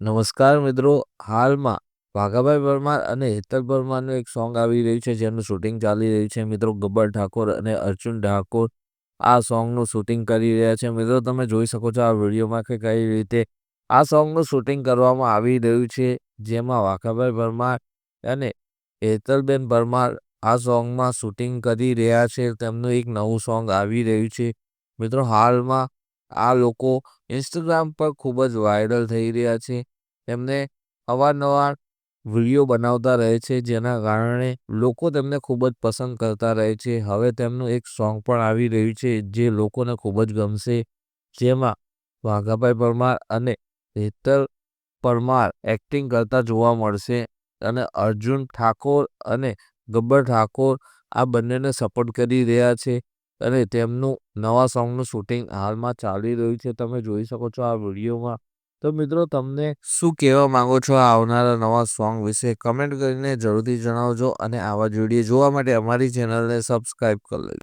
નમસ્કાર મિત્રો, હાલમાં વાઘાભાઈ પરમાર અને હેતલ પરમારનું એક સોંગ આવી રહ્યું છે, જેનું શૂટિંગ ચાલી રહ્યું છે. મિત્રો, ગબ્બર ઠાકોર અને અર્જુન ઠાકોર આ સોંગનું શૂટિંગ કરી રહ્યા છે. મિત્રો, તમે જોઈ શકો છો આ વિડીયોમાં કે કઈ રીતે આ સોંગનું શૂટિંગ કરવામાં આવી રહ્યું છે, જેમાં વાઘાભાઈ પરમાર અને હેતલબેન પરમાર આ સોંગમાં શૂટિંગ કરી રહ્યા છે. તેમનું એક નવું સોંગ આવી રહ્યું છે. મિત્રો, હાલમાં આ લોકો ઇન્સ્ટાગ્રામ પર ખૂબ જ વાયરલ થઈ રહ્યા છે. તેમને અવારનવાર વીડિયો બનાવતા રહે છે, જેના કારણે લોકો તેમને ખૂબ જ પસંદ કરતા રહે છે. હવે તેમનું એક સોંગ પણ આવી રહ્યું છે, જે લોકોને ખૂબ જ ગમશે, જેમાં વાઘાભાઈ પરમાર અને હેતલ પરમાર એક્ટિંગ કરતા જોવા મળશે અને અર્જુન ઠાકોર અને ગબ્બર ઠાકોર આ બંનેને સપોર્ટ કરી રહ્યા છે. અને તેમનું નવા સોંગનું શૂટિંગ હાલમાં ચાલી રહ્યું છે. તમે જોઈ શકો છો આ વિડીયોમાં. તો મિત્રો, તમને શું કહેવા માંગો છો આવનારા નવા સોંગ વિશે? કમેન્ટ કરીને જરૂરથી જણાવજો અને આવા જ જોવા માટે અમારી ચેનલને સબસ્ક્રાઈબ કરી લેજો.